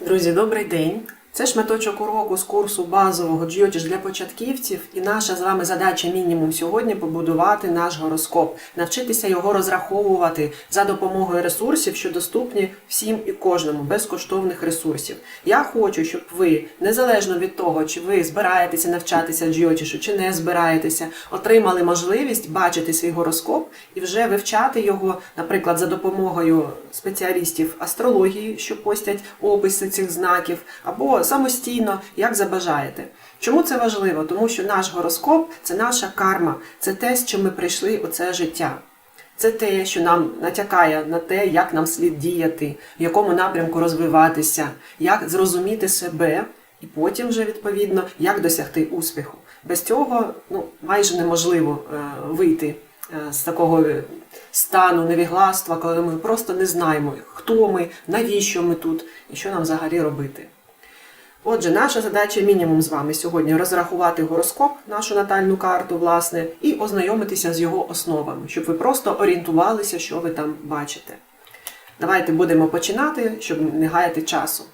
Друзі, добрий день! Це шматочок уроку з курсу базового джйотіш для початківців, і наша з вами задача мінімум сьогодні побудувати наш гороскоп, навчитися його розраховувати за допомогою ресурсів, що доступні всім і кожному, безкоштовних ресурсів. Я хочу, щоб ви, незалежно від того, чи ви збираєтеся навчатися джйотішу, чи не збираєтеся, отримали можливість бачити свій гороскоп і вже вивчати його, наприклад, за допомогою спеціалістів астрології, що постять описи цих знаків, або самостійно, як забажаєте. Чому це важливо? Тому що наш гороскоп це наша карма, це те, з чим ми прийшли у це життя. Це те, що нам натякає на те, як нам слід діяти, в якому напрямку розвиватися, як зрозуміти себе, і потім вже відповідно як досягти успіху. Без цього ну, майже неможливо е, вийти е, з такого стану невігластва, коли ми просто не знаємо, хто ми, навіщо ми тут і що нам взагалі робити. Отже, наша задача мінімум з вами сьогодні розрахувати гороскоп, нашу натальну карту, власне, і ознайомитися з його основами, щоб ви просто орієнтувалися, що ви там бачите. Давайте будемо починати, щоб не гаяти часу.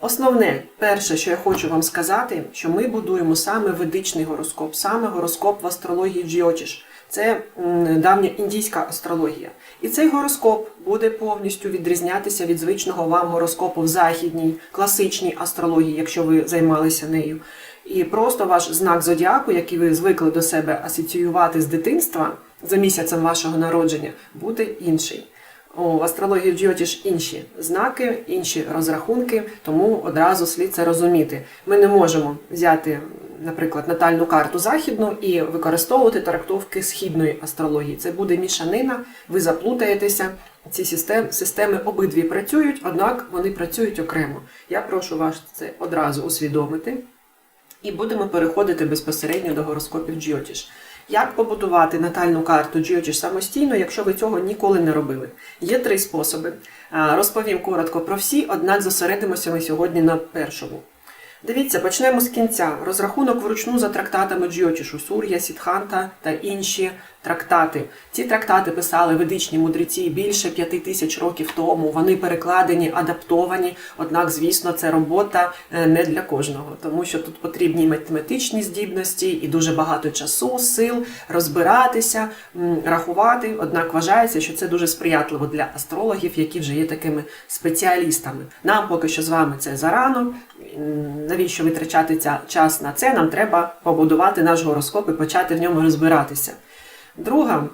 Основне, перше, що я хочу вам сказати, що ми будуємо саме ведичний гороскоп, саме гороскоп в астрології Джіотіш. Це давня індійська астрологія. І цей гороскоп буде повністю відрізнятися від звичного вам гороскопу в західній класичній астрології, якщо ви займалися нею. І просто ваш знак зодіаку, який ви звикли до себе асоціювати з дитинства за місяцем вашого народження, буде інший. У астрології Джіотіш інші знаки, інші розрахунки, тому одразу слід це розуміти. Ми не можемо взяти, наприклад, натальну карту західну і використовувати трактовки східної астрології. Це буде мішанина, ви заплутаєтеся. Ці системи, системи обидві працюють, однак вони працюють окремо. Я прошу вас це одразу усвідомити. І будемо переходити безпосередньо до гороскопів Джіотіш. Як побудувати натальну карту Джіотіш самостійно, якщо ви цього ніколи не робили? Є три способи. Розповім коротко про всі, однак зосередимося ми сьогодні на першому. Дивіться, почнемо з кінця. Розрахунок вручну за трактатами Джйотішу, Сур'я, Сідханта та інші трактати. Ці трактати писали ведичні мудреці більше п'яти тисяч років тому. Вони перекладені, адаптовані. Однак, звісно, це робота е, не для кожного, тому що тут потрібні математичні здібності і дуже багато часу, сил розбиратися, рахувати. Однак вважається, що це дуже сприятливо для астрологів, які вже є такими спеціалістами. Нам поки що з вами це зарано. Навіщо витрачати ця час на це? Нам треба побудувати наш гороскоп і почати в ньому розбиратися. Друга,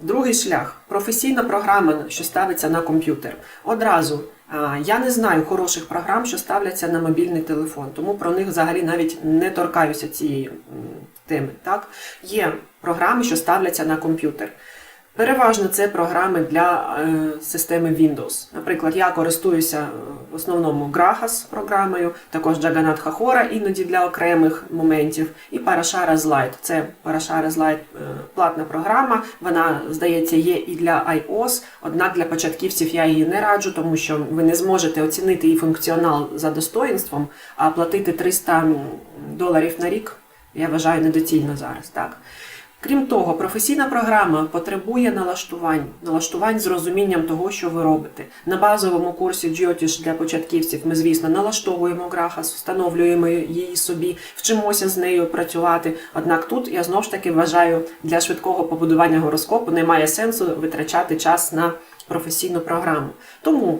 другий шлях професійна програма, що ставиться на комп'ютер. Одразу я не знаю хороших програм, що ставляться на мобільний телефон, тому про них взагалі навіть не торкаюся цієї теми. Так? Є програми, що ставляться на комп'ютер. Переважно це програми для е, системи Windows. Наприклад, я користуюся е, в основному Grahas програмою, також Jagannath Hahora іноді для окремих моментів, і Parashara Lite. Це Parashara Lite е, платна програма. Вона, здається, є і для iOS, однак для початківців я її не раджу, тому що ви не зможете оцінити її функціонал за достоїнством, а платити 300 доларів на рік я вважаю недоцільно зараз. Так. Крім того, професійна програма потребує налаштувань, налаштувань з розумінням того, що ви робите. На базовому курсі Джіотіш для початківців ми, звісно, налаштовуємо грахас, встановлюємо її собі, вчимося з нею працювати. Однак тут я знову ж таки вважаю, для швидкого побудування гороскопу немає сенсу витрачати час на професійну програму. Тому.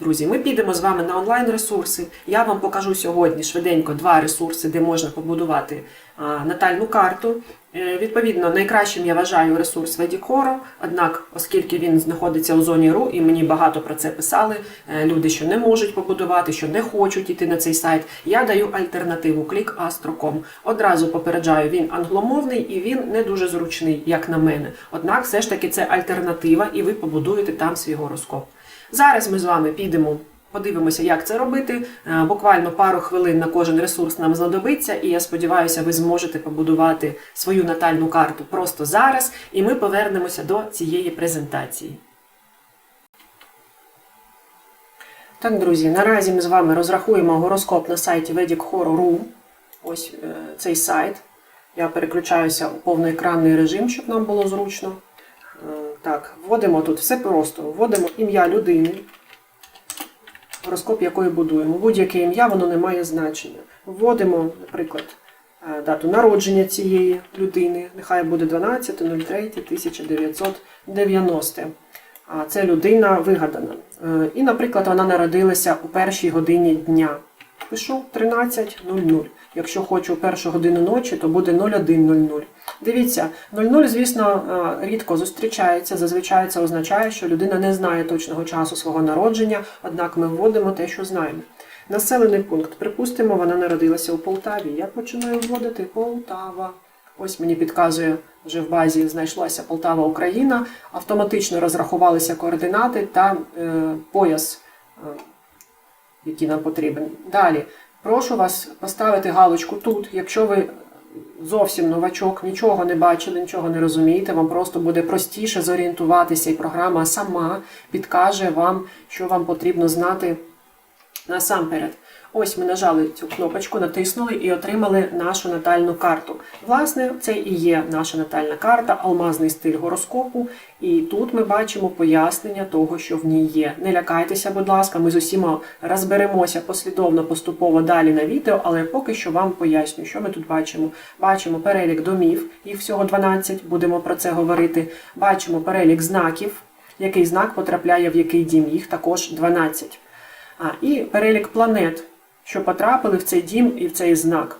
Друзі, ми підемо з вами на онлайн-ресурси. Я вам покажу сьогодні швиденько два ресурси, де можна побудувати натальну карту. Е, Відповідно, найкращим я вважаю ресурс Ведікоро, однак, оскільки він знаходиться у зоні РУ, і мені багато про це писали, е, люди, що не можуть побудувати, що не хочуть йти на цей сайт, я даю альтернативу clickastro.com. Одразу попереджаю, він англомовний і він не дуже зручний, як на мене. Однак, все ж таки, це альтернатива, і ви побудуєте там свій гороскоп. Зараз ми з вами підемо. Подивимося, як це робити. Е, Буквально пару хвилин на кожен ресурс нам знадобиться, і я сподіваюся, ви зможете побудувати свою натальну карту просто зараз, і ми повернемося до цієї презентації. Так, друзі, наразі ми з вами розрахуємо гороскоп на сайті VedicHorror.ru. Ось е, цей сайт. Я переключаюся у повноекранний режим, щоб нам було зручно. Е, Так, вводимо тут все просто. Вводимо ім'я людини. Гороскоп якої будуємо. Будь-яке ім'я, воно не має значення. Вводимо, наприклад, е, дату народження цієї людини. Нехай буде 12.03.1990. А це людина вигадана. Е, І, наприклад, вона народилася у першій годині дня. Пишу 13.00. Якщо хочу у першу годину ночі, то буде 01.00. Дивіться, 00, звісно, е, рідко зустрічається. Зазвичай це означає, що людина не знає точного часу свого народження, однак ми вводимо те, що знаємо. Населений пункт. Припустимо, вона народилася у Полтаві. Я починаю вводити Полтава. Ось мені підказує, вже в базі знайшлася Полтава Україна. Автоматично розрахувалися координати та е, пояс, е, який нам потрібен. Далі, прошу вас поставити галочку тут, якщо ви зовсім новачок, нічого не бачили, нічого не розумієте, вам просто буде простіше зорієнтуватися, і програма сама підкаже вам, що вам потрібно знати насамперед. Ось ми нажали цю кнопочку, натиснули і отримали нашу натальну карту. Власне, це і є наша натальна карта, алмазний стиль гороскопу. І тут ми бачимо пояснення того, що в ній є. Не лякайтеся, будь ласка, ми з усіма розберемося послідовно, поступово далі на відео, але поки що вам поясню, що ми тут бачимо. Бачимо перелік домів, їх всього 12, будемо про це говорити. Бачимо перелік знаків, який знак потрапляє в який дім, їх також 12. А, і перелік планет, що потрапили в цей дім і в цей знак.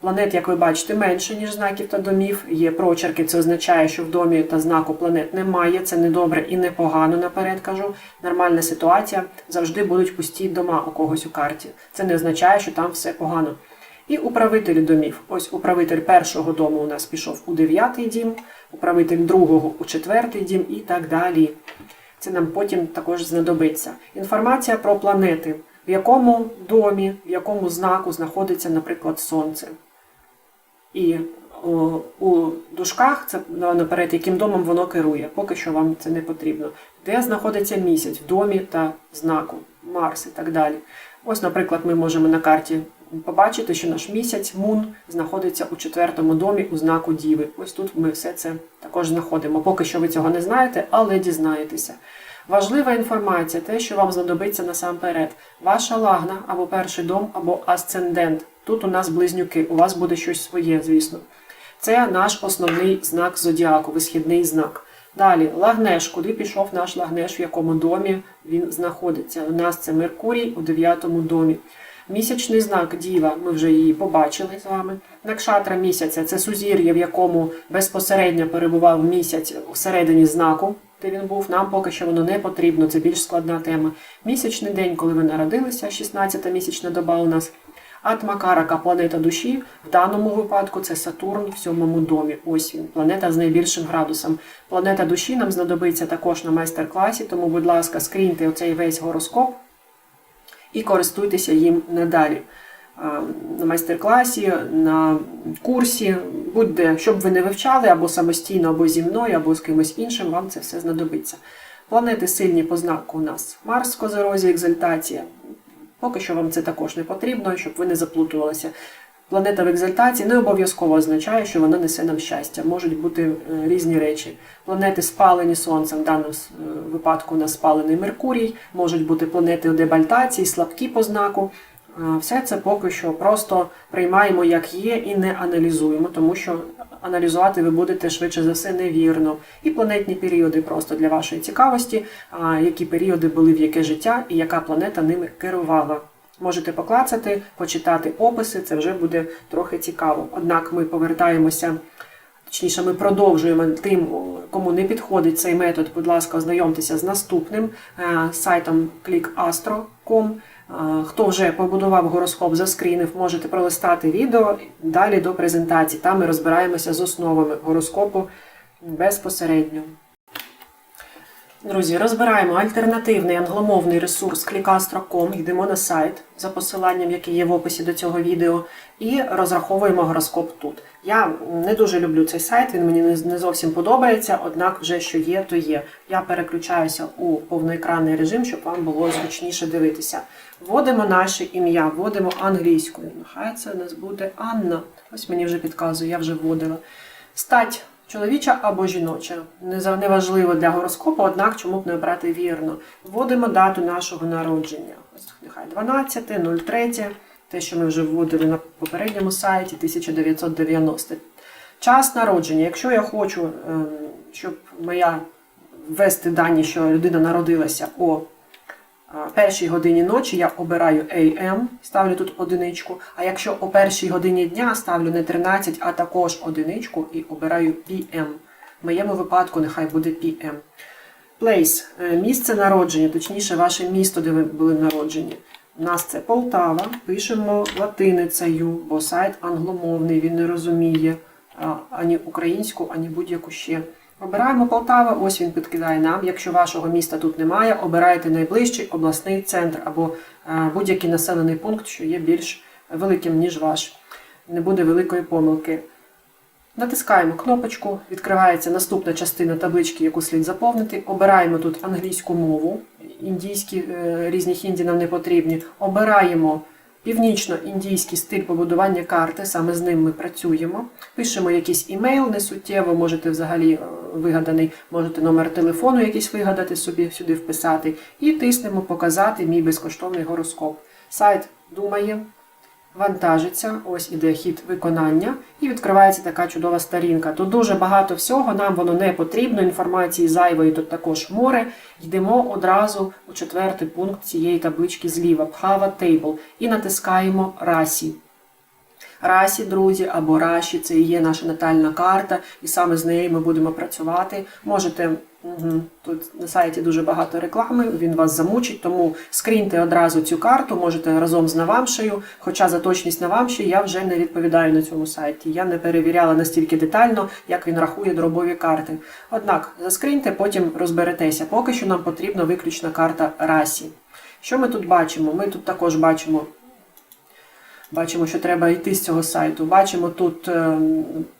Планет, як ви бачите, менше, ніж знаків та домів. Є прочерки, це означає, що в домі та знаку планет немає. Це не добре і не погано, наперед кажу. Нормальна ситуація. Завжди будуть пусті дома у когось у карті. Це не означає, що там все погано. І управителі домів. Ось управитель першого дому у нас пішов у дев'ятий дім, управитель другого у четвертий дім і так далі. Це нам потім також знадобиться. Інформація про планети, в якому домі, в якому знаку знаходиться, наприклад, Сонце. І о, у дужках це наперед, яким домом воно керує. Поки що вам це не потрібно. Де знаходиться місяць в домі та знаку, Марс і так далі. Ось, наприклад, ми можемо на карті побачити, що наш місяць Мун знаходиться у четвертому домі у знаку Діви. Ось тут ми все це також знаходимо. Поки що ви цього не знаєте, але дізнаєтеся. Важлива інформація, те, що вам знадобиться насамперед. Ваша лагна або перший дом, або асцендент. Тут у нас близнюки, у вас буде щось своє, звісно. Це наш основний знак зодіаку, висхідний знак. Далі, лагнеш, куди пішов наш лагнеш, в якому домі він знаходиться. У нас це Меркурій у 9 домі. Місячний знак Діва, ми вже її побачили з вами. Накшатра місяця це сузір'я, в якому безпосередньо перебував місяць всередині знаку, він був. Нам поки що воно не потрібно, це більш складна тема. Місячний день, коли ви народилися, 16-та місячна доба у нас. Атмакарака, планета душі, в даному випадку це Сатурн в сьомому домі. Ось він, планета з найбільшим градусом. Планета душі нам знадобиться також на майстер-класі, тому, будь ласка, скріньте оцей весь гороскоп і користуйтеся їм надалі. А, На майстер-класі, на курсі, будь-де, щоб ви не вивчали або самостійно, або зі мною, або з кимось іншим, вам це все знадобиться. Планети сильні по знаку у нас Марс в Козерозі, екзальтація. Поки що вам це також не потрібно, щоб ви не заплутувалися. Планета в екзальтації не обов'язково означає, що вона несе нам щастя. Можуть бути е, різні речі. Планети спалені сонцем, в даному е, випадку у нас спалений Меркурій, можуть бути планети у дебальтації, слабкі по знаку. Е, Все це поки що просто приймаємо як є і не аналізуємо, тому що аналізувати ви будете швидше за все невірно. І планетні періоди просто для вашої цікавості, які періоди були в яке життя і яка планета ними керувала. Можете поклацати, почитати описи, це вже буде трохи цікаво. Однак ми повертаємося, точніше, ми продовжуємо тим, кому не підходить цей метод. Будь ласка, ознайомтеся з наступним е, сайтом clickastro.com. Е, Хто вже побудував гороскоп, заскрінив, можете пролистати відео далі до презентації. Там ми розбираємося з основами гороскопу безпосередньо. Друзі, розбираємо альтернативний англомовний ресурс clickastro.com, йдемо на сайт за посиланням, яке є в описі до цього відео, і розраховуємо гороскоп тут. Я не дуже люблю цей сайт, він мені не зовсім подобається, однак вже що є, то є. Я переключаюся у повноекранний режим, щоб вам було зручніше дивитися. Вводимо наше ім'я, вводимо англійською. Нехай це у нас буде Анна. Ось мені вже підказує, я вже вводила. Стать Чоловіча або жіноча. Неважливо для гороскопу, однак чому б не обрати вірно. Вводимо дату нашого народження. Ось нехай 12, 03, те, що ми вже вводили на попередньому сайті 1990. Час народження. Якщо я хочу, ем, щоб моя ввести дані, що людина народилася о першій годині ночі, я обираю AM, ставлю тут одиничку. А якщо о першій годині дня ставлю не 13, а також одиничку і обираю PM. В моєму випадку нехай буде PM. Place е, місце народження, точніше, ваше місто, де ви були народжені. У нас це Полтава. Пишемо латиницею, бо сайт англомовний, він не розуміє ані українську, ані будь-яку ще. Обираємо Полтава, ось він підкидає нам. Якщо вашого міста тут немає, обирайте найближчий обласний центр або е, будь-який населений пункт, що є більш великим, ніж ваш. Не буде великої помилки. Натискаємо кнопочку, відкривається наступна частина таблички, яку слід заповнити. Обираємо тут англійську мову, індійські е, різні хінді нам не потрібні. Обираємо північно-індійський стиль побудування карти, саме з ним ми працюємо. Пишемо якийсь імейл, не суттєво, можете взагалі е, вигаданий, можете номер телефону якийсь вигадати собі сюди вписати. І тиснемо Показати мій безкоштовний гороскоп. Сайт думає, вантажиться, ось іде хід виконання, і відкривається така чудова сторінка. Тут дуже багато всього, нам воно не потрібно, інформації зайвої тут також море. Йдемо одразу у четвертий пункт цієї таблички зліва Phava Table і натискаємо Расі. Расі, друзі, або Раші, це і є наша натальна карта, і саме з нею ми будемо працювати. Можете угу, тут на сайті дуже багато реклами, він вас замучить, тому скріньте одразу цю карту, можете разом з Навамшею. Хоча за точність Навамші я вже не відповідаю на цьому сайті. Я не перевіряла настільки детально, як він рахує дробові карти. Однак заскріньте, потім розберетеся. Поки що нам потрібна виключна карта Расі. Що ми тут бачимо? Ми тут також бачимо. Бачимо, що треба йти з цього сайту. Бачимо тут е,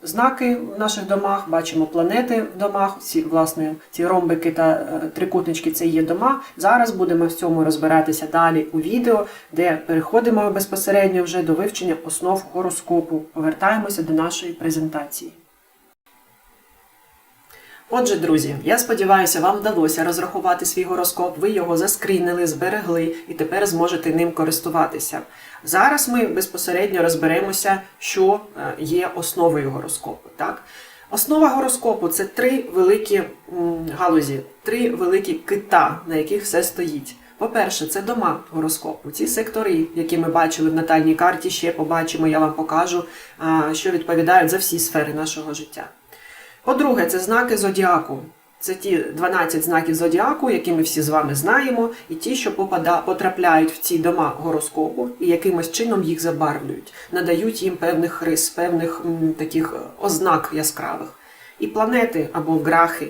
знаки в наших домах, бачимо планети в домах. Ці власне ці ромбики та е, трикутнички це є дома. Зараз будемо в цьому розбиратися далі у відео, де переходимо безпосередньо вже до вивчення основ гороскопу. Повертаємося до нашої презентації. Отже, друзі, я сподіваюся, вам вдалося розрахувати свій гороскоп, ви його заскрінили, зберегли і тепер зможете ним користуватися. Зараз ми безпосередньо розберемося, що е, є основою гороскопу. Так? Основа гороскопу це три великі галузі, три великі кита, на яких все стоїть. По-перше, це дома гороскопу. Ці сектори, які ми бачили в натальній карті, ще побачимо, я вам покажу, що відповідають за всі сфери нашого життя. По-друге, це знаки зодіаку. Це ті 12 знаків зодіаку, які ми всі з вами знаємо, і ті, що попада, потрапляють в ці дома гороскопу і якимось чином їх забарвлюють, надають їм певних рис, певних м, таких ознак яскравих. І планети або грахи.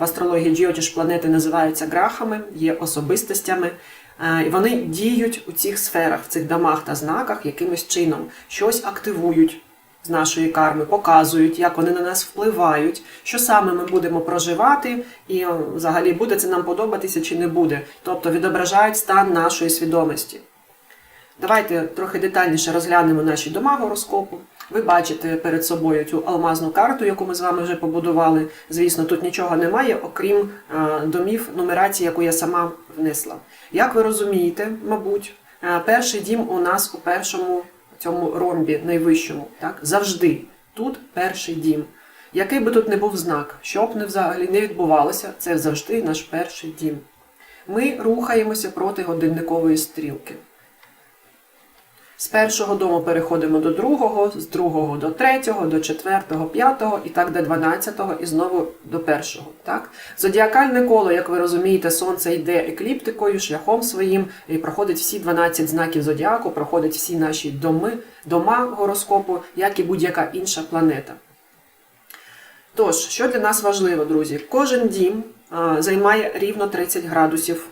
В астрології Джіотіш планети називаються грахами, є особистостями. Е, І вони діють у цих сферах, в цих домах та знаках якимось чином, щось активують з нашої карми, показують, як вони на нас впливають, що саме ми будемо проживати, і взагалі буде це нам подобатися чи не буде. Тобто відображають стан нашої свідомості. Давайте трохи детальніше розглянемо наші дома гороскопу. Ви бачите перед собою цю алмазну карту, яку ми з вами вже побудували. Звісно, тут нічого немає, окрім домів нумерації, яку я сама внесла. Як ви розумієте, мабуть, перший дім у нас у першому цьому ромбі найвищому. Так? Завжди тут перший дім. Який би тут не був знак, що б не взагалі не відбувалося, це завжди наш перший дім. Ми рухаємося проти годинникової стрілки. З першого дому переходимо до другого, з другого до третього, до четвертого, п'ятого і так до дванадцятого і знову до першого. Так? Зодіакальне коло, як ви розумієте, сонце йде екліптикою, шляхом своїм і проходить всі 12 знаків зодіаку, проходить всі наші доми, дома гороскопу, як і будь-яка інша планета. Тож, що для нас важливо, друзі? Кожен дім а, займає рівно 30 градусів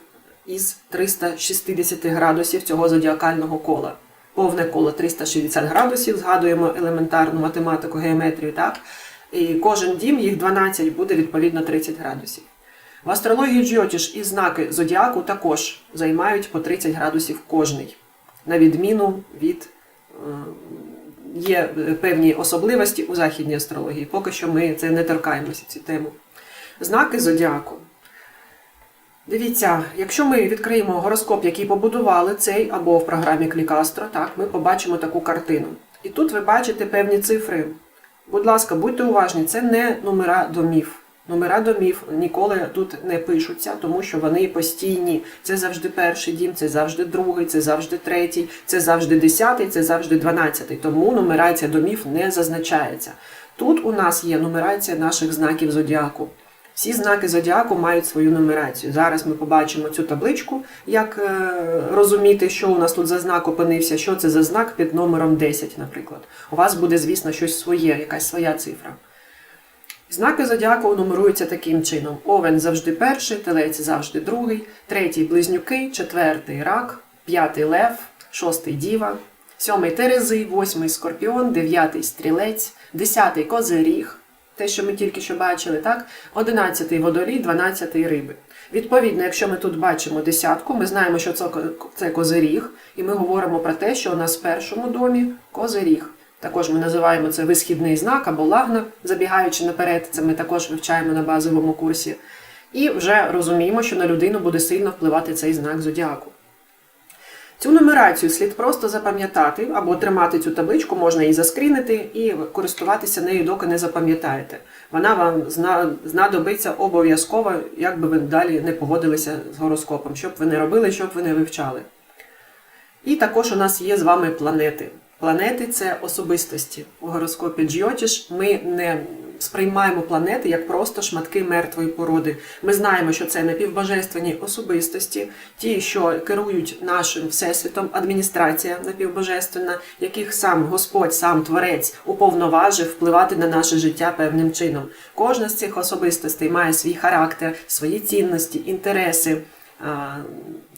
із 360 градусів цього зодіакального кола. Повне коло 360 градусів, згадуємо елементарну математику, геометрію, так? І кожен дім, їх 12, буде відповідно 30 градусів. В астрології Джіотіш і знаки зодіаку також займають по 30 градусів кожний, на відміну від е, є певні особливості у західній астрології. Поки що ми це не торкаємося цю тему. Знаки зодіаку. Дивіться, якщо ми відкриємо гороскоп, який побудували цей або в програмі Клікастро, так, ми побачимо таку картину. І тут ви бачите певні цифри. Будь ласка, будьте уважні, це не номера домів. Номера домів ніколи тут не пишуться, тому що вони постійні. Це завжди перший дім, це завжди другий, це завжди третій, це завжди десятий, це завжди дванадцятий. Тому нумерація домів не зазначається. Тут у нас є нумерація наших знаків зодіаку. Всі знаки зодіаку мають свою нумерацію. Зараз ми побачимо цю табличку, як е, розуміти, що у нас тут за знак опинився, що це за знак під номером 10, наприклад. У вас буде, звісно, щось своє, якась своя цифра. Знаки зодіаку нумеруються таким чином: Овен завжди перший, телець завжди другий, третій близнюки, четвертий рак, п'ятий лев, шостий діва, сьомий терези, восьмий скорпіон, дев'ятий стрілець, десятий козиріг, те, що ми тільки що бачили, так? Одинадцятий водолій, дванадцятий риби. Відповідно, якщо ми тут бачимо десятку, ми знаємо, що це, це козиріг, і ми говоримо про те, що у нас в першому домі козиріг. Також ми називаємо це висхідний знак або лагна, забігаючи наперед, це ми також вивчаємо на базовому курсі. І вже розуміємо, що на людину буде сильно впливати цей знак зодіаку. Цю нумерацію слід просто запам'ятати або тримати цю табличку, можна її заскрінити і користуватися нею, доки не запам'ятаєте. Вона вам знадобиться обов'язково, як би ви далі не поводилися з гороскопом, що б ви не робили, що б ви не вивчали. І також у нас є з вами планети. Планети це особистості. У гороскопі Джйотіш ми не сприймаємо планети як просто шматки мертвої породи. Ми знаємо, що це напівбожественні особистості, ті, що керують нашим всесвітом, адміністрація напівбожественна, яких сам Господь, сам Творець уповноважив впливати на наше життя певним чином. Кожна з цих особистостей має свій характер, свої цінності, інтереси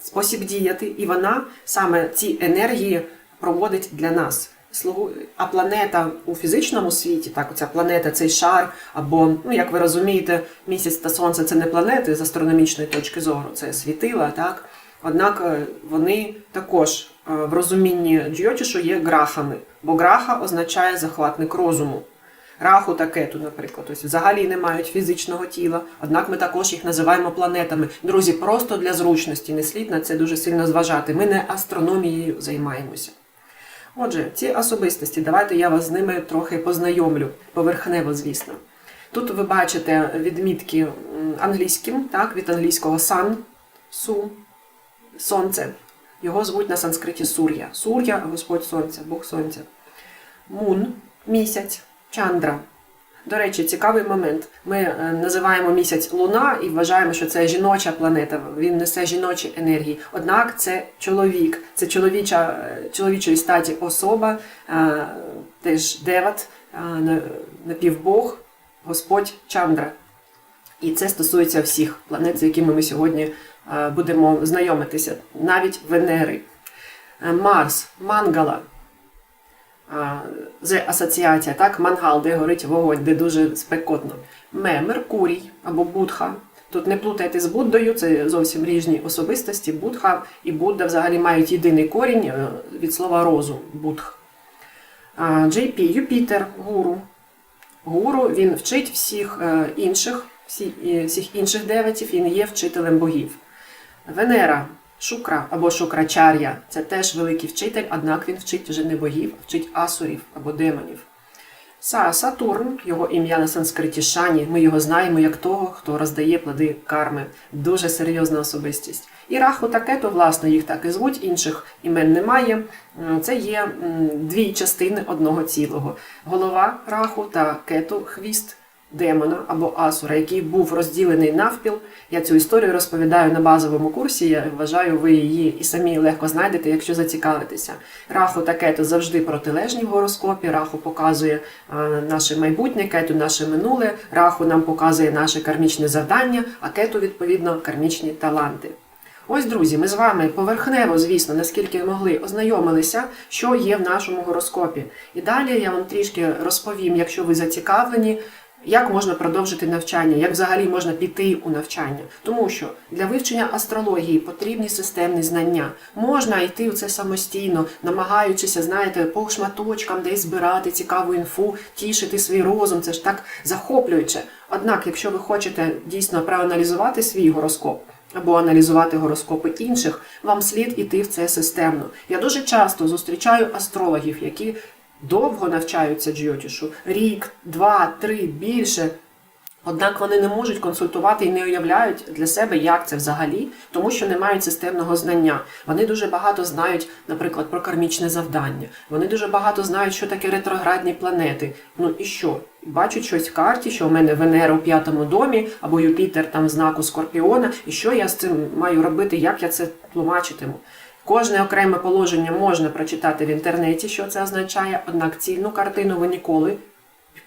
спосіб діяти, і вона саме ці енергії проводить для нас. А планета у фізичному світі, так, оця планета, цей шар, або, ну як ви розумієте, місяць та сонце це не планети з астрономічної точки зору, це світила, так. Однак е, вони також е, в розумінні Джйотішу є грахами, бо граха означає захватник розуму. Раху та кету, наприклад, ось взагалі не мають фізичного тіла, однак ми також їх називаємо планетами. Друзі, просто для зручності не слід на це дуже сильно зважати. Ми не астрономією займаємося. Отже, ці особистості, давайте я вас з ними трохи познайомлю, поверхнево, звісно. Тут ви бачите відмітки англійським, так, від англійського sun, су, сонце. Його звуть на санскриті Сур'я. Сур'я Господь Сонця, Бог Сонця. Мун місяць, чандра. До речі, цікавий момент. Ми е, називаємо місяць Луна і вважаємо, що це жіноча планета. Він несе жіночі енергії. Однак це чоловік, це чоловіча, е, чоловічої статі особа, е, теж деват, напівбог, Господь Чандра. І це стосується всіх планет, з якими ми сьогодні будемо знайомитися, навіть Венери. Марс, Мангала. З асоціація, так, мангал, де горить вогонь, де дуже спекотно. Ме, Меркурій або Будха. Тут не плутайте з Буддою, це зовсім різні особистості. Будха і Будда взагалі мають єдиний корінь е, від слова розум будх. JP, Юпітер, гуру. Гуру він вчить всіх е, інших, всі, всіх інших деватів, він є вчителем богів. Венера, Шукра або Шукрачар'я це теж великий вчитель, однак він вчить вже не богів, а вчить асурів або демонів. Са, Сатурн, його ім'я на санскриті Шані, ми його знаємо як того, хто роздає плоди карми. Дуже серйозна особистість. І Раху та Кету, власне, їх так і звуть, інших імен немає. Це є дві частини одного цілого. Голова Раху та Кету хвіст демона або асура, який був розділений навпіл. Я цю історію розповідаю на базовому курсі. Я вважаю, ви її і самі легко знайдете, якщо зацікавитеся. Раху та кету завжди протилежні в гороскопі. Раху показує наше майбутнє, кету наше минуле. Раху нам показує наше кармічне завдання, а кету, відповідно, кармічні таланти. Ось, друзі, ми з вами поверхнево, звісно, наскільки могли, ознайомилися, що є в нашому гороскопі. І далі я вам трішки розповім, якщо ви зацікавлені, Як можна продовжити навчання, як взагалі можна піти у навчання? Тому що для вивчення астрології потрібні системні знання. Можна йти у це самостійно, намагаючися, знаєте, по шматочкам десь збирати цікаву інфу, тішити свій розум. Це ж так захоплююче. Однак, якщо ви хочете дійсно проаналізувати свій гороскоп, або аналізувати гороскопи інших, вам слід іти в це системно. Я дуже часто зустрічаю астрологів, які довго навчаються джйотішу, рік, два, три, більше. Однак вони не можуть консультувати і не уявляють для себе, як це взагалі, тому що не мають системного знання. Вони дуже багато знають, наприклад, про кармічне завдання. Вони дуже багато знають, що таке ретроградні планети. Ну і що? Бачать щось в карті, що у мене Венера у п'ятому домі або Юпітер там в знаку Скорпіона, і що я з цим маю робити, як я це тлумачитиму. Кожне окреме положення можна прочитати в інтернеті, що це означає, однак цільну картину ви ніколи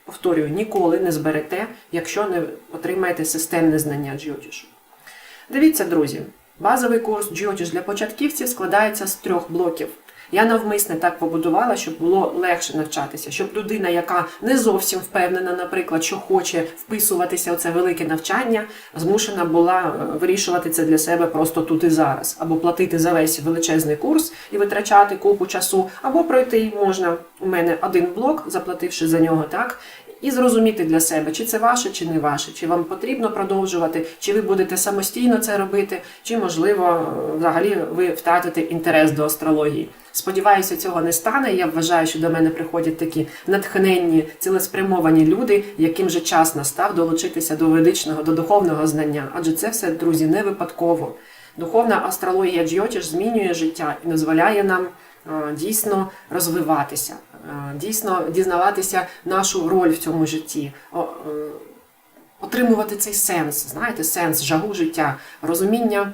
повторюю, ніколи не зберете, якщо не отримаєте системне знання джйотішу. Дивіться, друзі, базовий курс джйотіш для початківців складається з трьох блоків. Я навмисне так побудувала, щоб було легше навчатися, щоб людина, яка не зовсім впевнена, наприклад, що хоче вписуватися у це велике навчання, змушена була е, вирішувати це для себе просто тут і зараз, або платити за весь величезний курс і витрачати купу часу, або пройти можна у мене один блок, заплативши за нього так. І зрозуміти для себе, чи це ваше, чи не ваше, чи вам потрібно продовжувати, чи ви будете самостійно це робити, чи, можливо, взагалі ви втратите інтерес до астрології. Сподіваюся, цього не стане. Я вважаю, що до мене приходять такі натхненні, цілеспрямовані люди, яким же час настав долучитися до ведичного, до духовного знання. Адже це все, друзі, не випадково. Духовна астрологія Джйотіш змінює життя і дозволяє нам дійсно розвиватися, е, дійсно дізнаватися нашу роль в цьому житті. е, Отримувати цей сенс, знаєте, сенс, жагу життя, розуміння,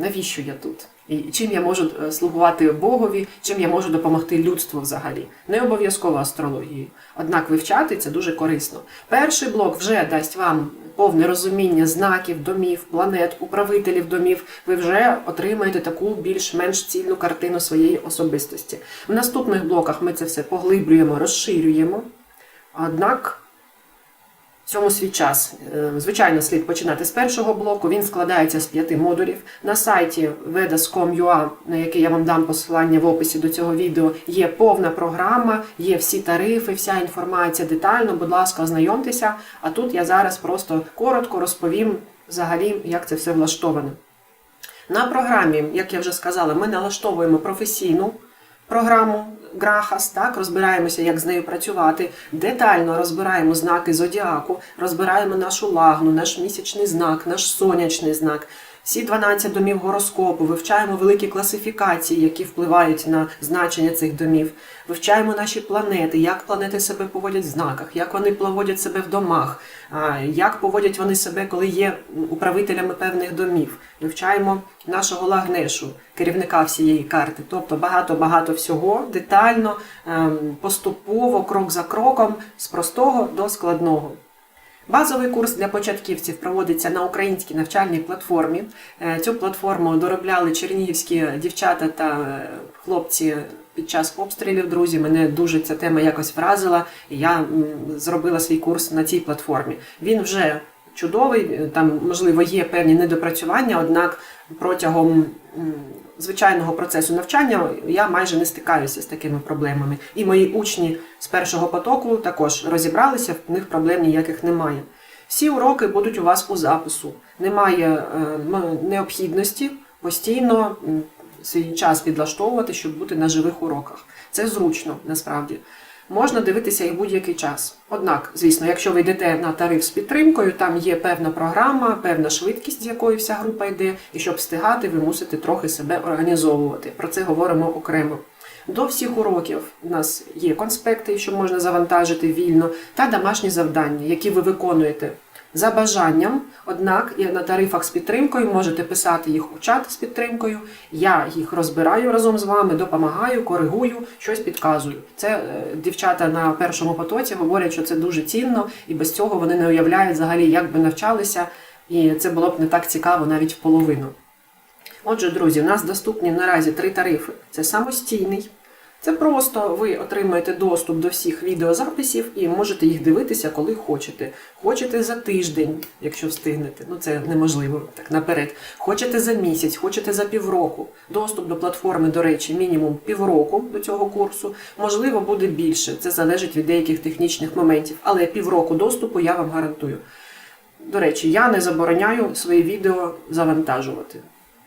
навіщо я тут, і чим я можу е, слугувати Богові, чим я можу допомогти людству взагалі. Не обов'язково астрологією. Однак вивчати це дуже корисно. Перший блок вже дасть вам повне розуміння знаків, домів, планет, управителів домів. Ви вже отримаєте таку більш-менш цільну картину своєї особистості. В наступних блоках ми це все поглиблюємо, розширюємо. Однак. Цьому свій час. Е, Звичайно, слід починати з першого блоку. Він складається з п'яти модулів. На сайті vedas.com.ua, на який я вам дам посилання в описі до цього відео, є повна програма, є всі тарифи, вся інформація детально. Будь ласка, ознайомтеся. А тут я зараз просто коротко розповім взагалі, як це все влаштовано. На програмі, як я вже сказала, ми налаштовуємо професійну програму Грахас, так, розбираємося, як з нею працювати, детально розбираємо знаки зодіаку, розбираємо нашу лагну, наш місячний знак, наш сонячний знак. Всі 12 домів гороскопу, вивчаємо великі класифікації, які впливають на значення цих домів, вивчаємо наші планети, як планети себе поводять в знаках, як вони поводять себе в домах, як поводять вони себе, коли є управителями певних домів. Вивчаємо нашого лагнешу, керівника всієї карти. Тобто багато-багато всього, детально, ем, поступово, крок за кроком, з простого до складного. Базовий курс для початківців проводиться на українській навчальній платформі. Е, Цю платформу доробляли чернігівські дівчата та е, хлопці під час обстрілів. Друзі, мене дуже ця тема якось вразила, і я зробила свій курс на цій платформі. Він вже чудовий, е, там можливо є певні недопрацювання, однак протягом звичайного процесу навчання я майже не стикаюся з такими проблемами. І мої учні з першого потоку також розібралися, в них проблем ніяких немає. Всі уроки будуть у вас у запису. Немає е, необхідності постійно свій час підлаштовувати, щоб бути на живих уроках. Це зручно насправді. Можна дивитися і будь-який час. Однак, звісно, якщо ви йдете на тариф з підтримкою, там є певна програма, певна швидкість, з якою вся група йде, і щоб встигати, ви мусите трохи себе організовувати. Про це говоримо окремо. До всіх уроків у нас є конспекти, що можна завантажити вільно, та домашні завдання, які ви виконуєте за бажанням. Однак і на тарифах з підтримкою можете писати їх у чат з підтримкою. Я їх розбираю разом з вами, допомагаю, коригую, щось підказую. Це е, дівчата на першому потоці говорять, що це дуже цінно, і без цього вони не уявляють взагалі, як би навчалися, і це було б не так цікаво навіть в половину. Отже, друзі, у нас доступні наразі три тарифи: це самостійний, Це просто ви отримаєте доступ до всіх відеозаписів і можете їх дивитися, коли хочете. Хочете за тиждень, якщо встигнете. Ну це неможливо так наперед. Хочете за місяць, хочете за півроку. Доступ до платформи, до речі, мінімум півроку до цього курсу. Можливо, буде більше. Це залежить від деяких технічних моментів. Але півроку доступу я вам гарантую. До речі, я не забороняю свої відео завантажувати.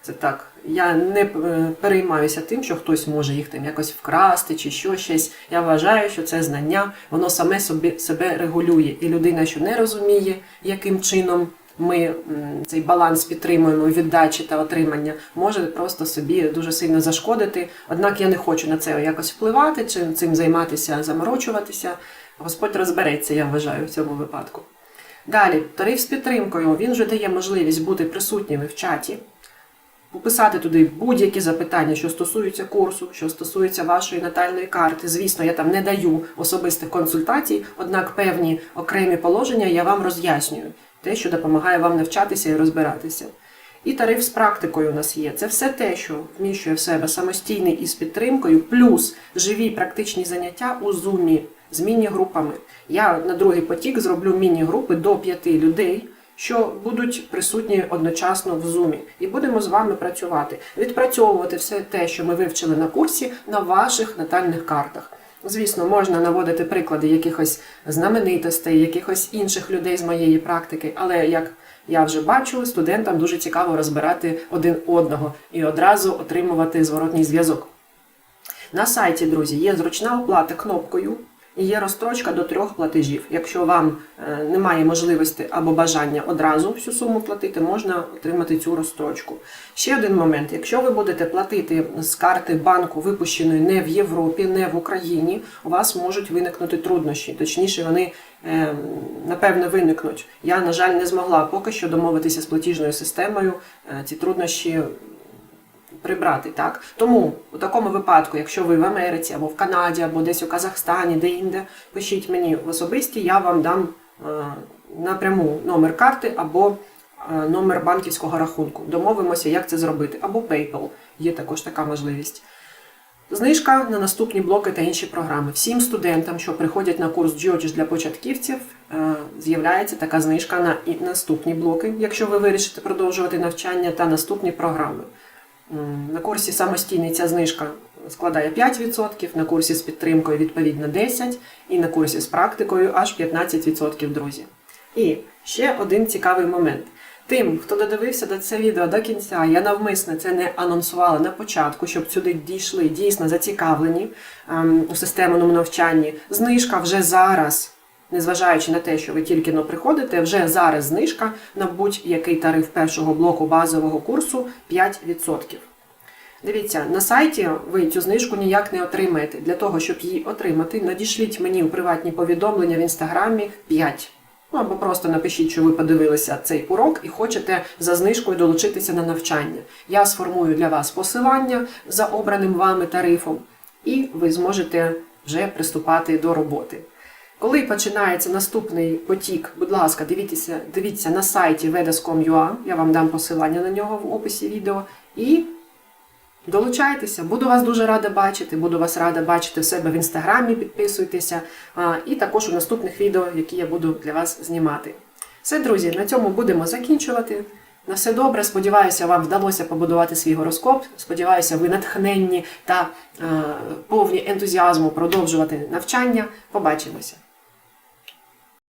Це так. Я не е, переймаюся тим, що хтось може їх там якось вкрасти чи що щось. Я вважаю, що це знання, воно саме собі себе регулює. І людина, що не розуміє, яким чином ми цей баланс підтримуємо віддачі та отримання, може просто собі дуже сильно зашкодити. Однак я не хочу на це якось впливати, чи цим займатися, заморочуватися. Господь розбереться, я вважаю, в цьому випадку. Далі, тариф з підтримкою. Він вже дає можливість бути присутніми в чаті, пописати туди будь-які запитання, що стосуються курсу, що стосуються вашої натальної карти. Звісно, я там не даю особистих консультацій, однак певні окремі положення я вам роз'яснюю, те, що допомагає вам навчатися і розбиратися. І тариф з практикою у нас є. Це все те, що вміщує в себе самостійний із підтримкою, плюс живі практичні заняття у зумі з міні-групами. Я на другий потік зроблю міні-групи до п'яти людей, що будуть присутні одночасно в зумі, і будемо з вами працювати, відпрацьовувати все те, що ми вивчили на курсі, на ваших натальних картах. Звісно, можна наводити приклади якихось знаменитостей, якихось інших людей з моєї практики, але як я вже бачу, студентам дуже цікаво розбирати один одного і одразу отримувати зворотній зв'язок. На сайті, друзі, є зручна оплата кнопкою є розстрочка до трьох платежів. Якщо вам е, немає можливості або бажання одразу всю суму платити, можна отримати цю розстрочку. Ще один момент: якщо ви будете платити з карти банку, випущеної не в Європі, не в Україні, у вас можуть виникнути труднощі. Точніше, вони е, напевне виникнуть. Я, на жаль, не змогла поки що домовитися з платіжною системою. Е, Ці труднощі прибрати. Так? Тому у такому випадку, якщо ви в Америці або в Канаді, або десь у Казахстані, де інде, пишіть мені в особисті, я вам дам е, напряму номер карти або е, номер банківського рахунку. Домовимося, як це зробити. Або PayPal. Є також така можливість. Знижка на наступні блоки та інші програми. Всім студентам, що приходять на курс GeoGIS для початківців, е, з'являється така знижка на наступні блоки, якщо ви вирішите продовжувати навчання та наступні програми. М, На курсі самостійний ця знижка складає 5%, на курсі з підтримкою відповідно 10%, і на курсі з практикою аж 15%, друзі. І ще один цікавий момент. Тим, хто додивився до це відео до кінця, я навмисно це не анонсувала на початку, щоб сюди дійшли дійсно зацікавлені ем, у системному навчанні. Знижка вже зараз, незважаючи на те, що ви тільки но приходите, вже зараз знижка на будь-який тариф першого блоку базового курсу 5%. Дивіться, на сайті ви цю знижку ніяк не отримаєте. Для того, щоб її отримати, надішліть мені у приватні повідомлення в інстаграмі 5. Ну або просто напишіть, що ви подивилися цей урок і хочете за знижкою долучитися на навчання. Я сформую для вас посилання за обраним вами тарифом, і ви зможете вже приступати до роботи. Коли починається наступний потік, будь ласка, дивіться, дивіться на сайті vedas.com.ua, я вам дам посилання на нього в описі відео. І Долучайтеся, буду вас дуже рада бачити, буду вас рада бачити в себе в інстаграмі, підписуйтеся, і також у наступних відео, які я буду для вас знімати. Все, друзі, на цьому будемо закінчувати. На все добре. Сподіваюся, вам вдалося побудувати свій гороскоп. Сподіваюся, ви натхненні та е, повні ентузіазму продовжувати навчання. Побачимося!